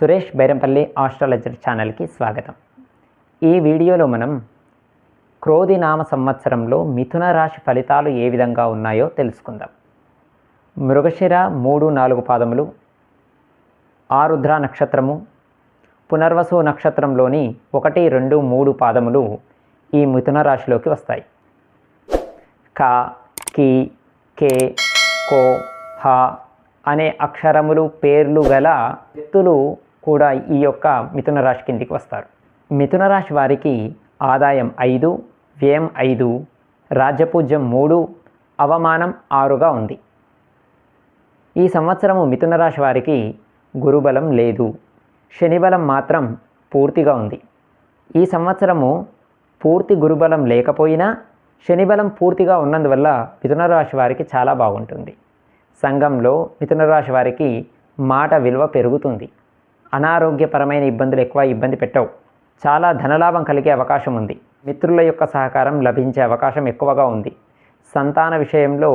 Suresh Byrampalli astrologer ఛానల్కి స్వాగతం. ఈ వీడియోలో మనం క్రోధి నామ సంవత్సరంలో మిథున రాశి ఫలితాలు ఏ విధంగా ఉన్నాయో తెలుసుకుందాం. మృగశిర మూడు నాలుగు పాదములు ఆరుద్ర నక్షత్రము పునర్వసు నక్షత్రంలోని ఒకటి రెండు మూడు పాదములు ఈ మిథున రాశిలోకి వస్తాయి. క కి కే కో హ అనే అక్షరములు పేర్లు గల వ్యక్తులు కూడా ఈ యొక్క మిథున రాశి కిందికి వస్తారు. మిథున రాశి వారికి ఆదాయం ఐదు వ్యయం ఐదు రాజ్యపూజ్యం మూడు అవమానం ఆరుగా ఉంది. ఈ సంవత్సరము మిథున రాశి వారికి గురుబలం లేదు. శనిబలం మాత్రం పూర్తిగా ఉంది. ఈ సంవత్సరము పూర్తి గురుబలం లేకపోయినా శనిబలం పూర్తిగా ఉన్నందువల్ల మిథున రాశి వారికి చాలా బాగుంటుంది. సంఘంలో మిథున రాశి వారికి మాట విలువ పెరుగుతుంది. అనారోగ్యపరమైన ఇబ్బందులు ఎక్కువ ఇబ్బంది పెట్టవు. చాలా ధనలాభం కలిగే అవకాశం ఉంది. మిత్రుల యొక్క సహకారం లభించే అవకాశం ఎక్కువగా ఉంది. సంతాన విషయంలో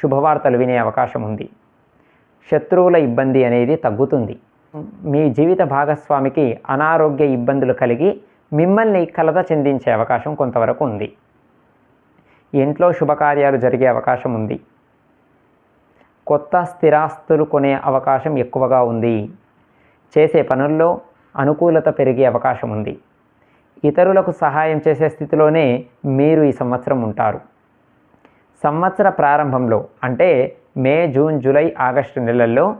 శుభవార్తలు వినే అవకాశం ఉంది. శత్రువుల ఇబ్బంది అనేది తగ్గుతుంది. మీ జీవిత భాగస్వామికి అనారోగ్య ఇబ్బందులు కలిగి మిమ్మల్ని కలత చెందించే అవకాశం కొంతవరకు ఉంది. ఇంట్లో శుభకార్యాలు జరిగే అవకాశం ఉంది. కొత్త స్థిరాస్తులు కొనే అవకాశం ఎక్కువగా ఉంది. చేసే పనుల్లో అనుకూలత పెరిగే అవకాశం ఉంది. ఇతరులకు సహాయం చేసే స్థితిలోనే మీరు ఈ సంవత్సరం ఉంటారు. సంవత్సర ప్రారంభంలో అంటే మే జూన్ జూలై ఆగస్టు నెలల్లో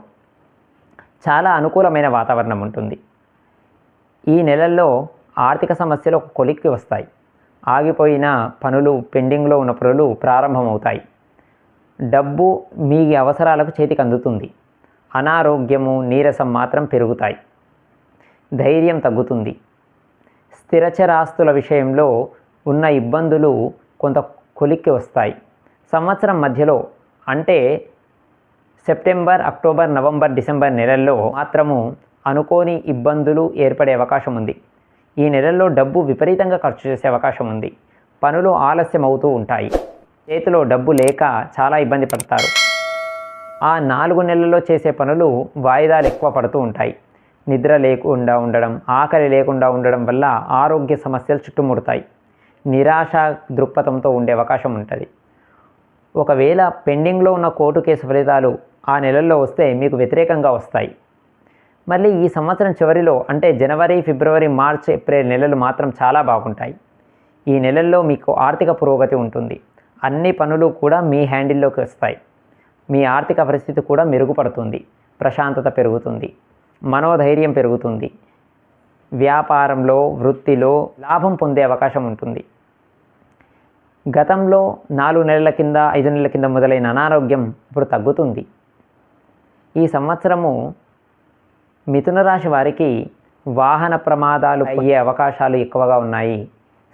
చాలా అనుకూలమైన వాతావరణం ఉంటుంది. ఈ నెలల్లో ఆర్థిక సమస్యలు ఒక కొలిక్కి వస్తాయి. ఆగిపోయిన పనులు పెండింగ్లో ఉన్న పనులు ప్రారంభమవుతాయి. డబ్బు మీ అవసరాలకు చేతికి అందుతుంది. అనారోగ్యము నీరసం మాత్రం పెరుగుతాయి. ధైర్యం తగ్గుతుంది. స్థిరచరాస్తుల విషయంలో ఉన్న ఇబ్బందులు కొంత కొలిక్కి వస్తాయి. సంవత్సరం మధ్యలో అంటే సెప్టెంబర్ అక్టోబర్ నవంబర్ డిసెంబర్ నెలల్లో మాత్రము అనుకోని ఇబ్బందులు ఏర్పడే అవకాశం ఉంది. ఈ నెలల్లో డబ్బు విపరీతంగా ఖర్చు చేసే అవకాశం ఉంది. పనులు ఆలస్యం అవుతూ ఉంటాయి. చేతిలో డబ్బు లేక చాలా ఇబ్బంది పడతారు. ఆ నాలుగు నెలల్లో చేసే పనులు వాయిదాలు ఎక్కువ పడుతూ ఉంటాయి. నిద్ర లేకుండా ఉండడం ఆకలి లేకుండా ఉండడం వల్ల ఆరోగ్య సమస్యలు చుట్టుముడతాయి. నిరాశ దృక్పథంతో ఉండే అవకాశం ఉంటుంది. ఒకవేళ పెండింగ్లో ఉన్న కోర్టు కేసు ఫలితాలు ఆ నెలల్లో వస్తే మీకు వ్యతిరేకంగా వస్తాయి. మళ్ళీ ఈ సంవత్సరం చివరిలో అంటే జనవరి ఫిబ్రవరి మార్చ్ ఏప్రిల్ నెలలు మాత్రం చాలా బాగుంటాయి. ఈ నెలల్లో మీకు ఆర్థిక పురోగతి ఉంటుంది. అన్ని పనులు కూడా మీ హ్యాండిల్లోకి వస్తాయి. మీ ఆర్థిక పరిస్థితి కూడా మెరుగుపడుతుంది ప్రశాంతత పెరుగుతుంది మనోధైర్యం పెరుగుతుంది వ్యాపారంలో వృత్తిలో లాభం పొందే అవకాశం ఉంటుంది. గతంలో నాలుగు నెలల కింద ఐదు నెలల కింద మొదలైన అనారోగ్యం ఇప్పుడు తగ్గుతుంది. ఈ సంవత్సరము మిథున రాశి వారికి వాహన ప్రమాదాలు అయ్యే అవకాశాలు ఎక్కువగా ఉన్నాయి.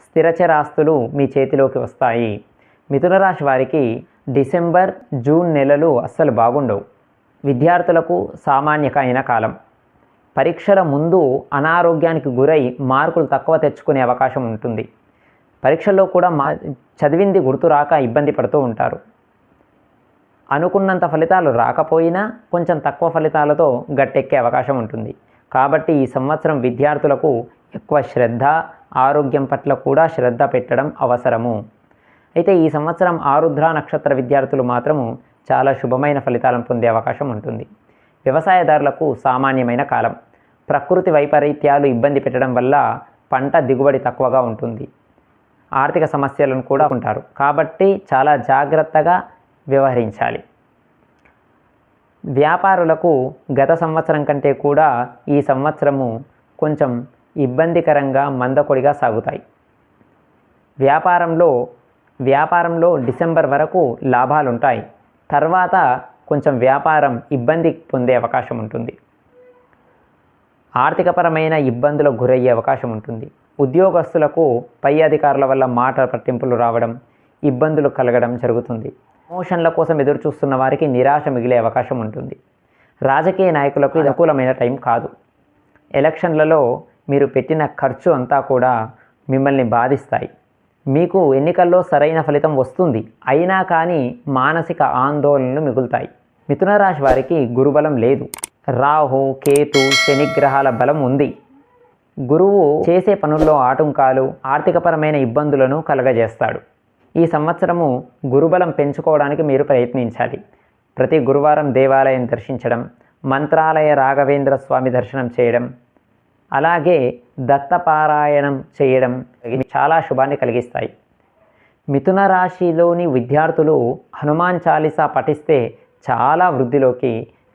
స్థిరచరాస్తులు మీ చేతిలోకి వస్తాయి. మిథున రాశి వారికి డిసెంబర్ జూన్ నెలలు అస్సలు బాగుండవు. విద్యార్థులకు సామాన్యకైన కాలం. పరీక్షల ముందు అనారోగ్యానికి గురై మార్కులు తక్కువ తెచ్చుకునే అవకాశం ఉంటుంది. పరీక్షల్లో కూడా మా చదివింది గుర్తు రాక ఇబ్బంది పడుతూ ఉంటారు. అనుకున్నంత ఫలితాలు రాకపోయినా కొంచెం తక్కువ ఫలితాలతో గట్టెక్కే అవకాశం ఉంటుంది. కాబట్టి ఈ సంవత్సరం విద్యార్థులకు ఎక్కువ శ్రద్ధ ఆరోగ్యం పట్ల కూడా శ్రద్ధ పెట్టడం అవసరము. అయితే ఈ సంవత్సరం ఆరుద్ర నక్షత్ర విద్యార్థులు మాత్రము చాలా శుభమైన ఫలితాలను పొందే అవకాశం ఉంటుంది. వ్యవసాయదారులకు సామాన్యమైన కాలం. ప్రకృతి వైపరీత్యాలు ఇబ్బంది పెట్టడం వల్ల పంట దిగుబడి తక్కువగా ఉంటుంది. ఆర్థిక సమస్యలను కూడా ఉంటారు. కాబట్టి చాలా జాగ్రత్తగా వ్యవహరించాలి. వ్యాపారులకు గత సంవత్సరం కంటే కూడా ఈ సంవత్సరము కొంచెం ఇబ్బందికరంగా మందకొడిగా సాగుతాయి. వ్యాపారంలో వ్యాపారంలో డిసెంబర్ వరకు లాభాలుంటాయి. తర్వాత కొంచెం వ్యాపారం ఇబ్బంది పొందే అవకాశం ఉంటుంది. ఆర్థికపరమైన ఇబ్బందులకు గురయ్యే అవకాశం ఉంటుంది. ఉద్యోగస్తులకు పై అధికారుల వల్ల మాట పట్టింపులు రావడం ఇబ్బందులు కలగడం జరుగుతుంది. ప్రమోషన్ల కోసం ఎదురు చూస్తున్న వారికి నిరాశ మిగిలే అవకాశం ఉంటుంది. రాజకీయ నాయకులకు ఇది అనుకూలమైన టైం కాదు. ఎలక్షన్లలో మీరు పెట్టిన ఖర్చు అంతా కూడా మిమ్మల్ని బాధిస్తాయి. మీకు ఎన్నికల్లో సరైన ఫలితం వస్తుంది. అయినా కానీ మానసిక ఆందోళనలు మిగులుతాయి. మిథునరాశి వారికి గురుబలం లేదు. రాహు కేతు శనిగ్రహాల బలం ఉంది. గురువు చేసే పనుల్లో ఆటంకాలు ఆర్థికపరమైన ఇబ్బందులను కలగజేస్తాడు. ఈ సంవత్సరము గురుబలం పెంచుకోవడానికి మీరు ప్రయత్నించాలి. ప్రతి గురువారం దేవాలయం దర్శించడం మంత్రాలయ రాఘవేంద్ర స్వామి దర్శనం చేయడం అలాగే దత్తపారాయణం చేయడం చాలా శుభాన్ని కలిగిస్తాయి. మిథున రాశిలోని విద్యార్థులు హనుమాన్ చాలీసా పఠిస్తే చాలా వృద్ధిలోకి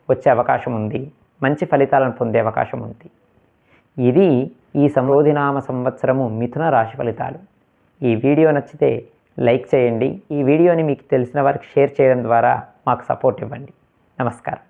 వచ్చే అవకాశం ఉంది. మంచి ఫలితాలను పొందే అవకాశం ఉంది. ఇది ఈ సంరోధినామ సంవత్సరము మిథున రాశి ఫలితాలు. ఈ వీడియో నచ్చితే లైక్ చేయండి. ఈ వీడియోని మీకు తెలిసిన వారికి షేర్ చేయడం ద్వారా మాకు సపోర్ట్ ఇవ్వండి. నమస్కారం.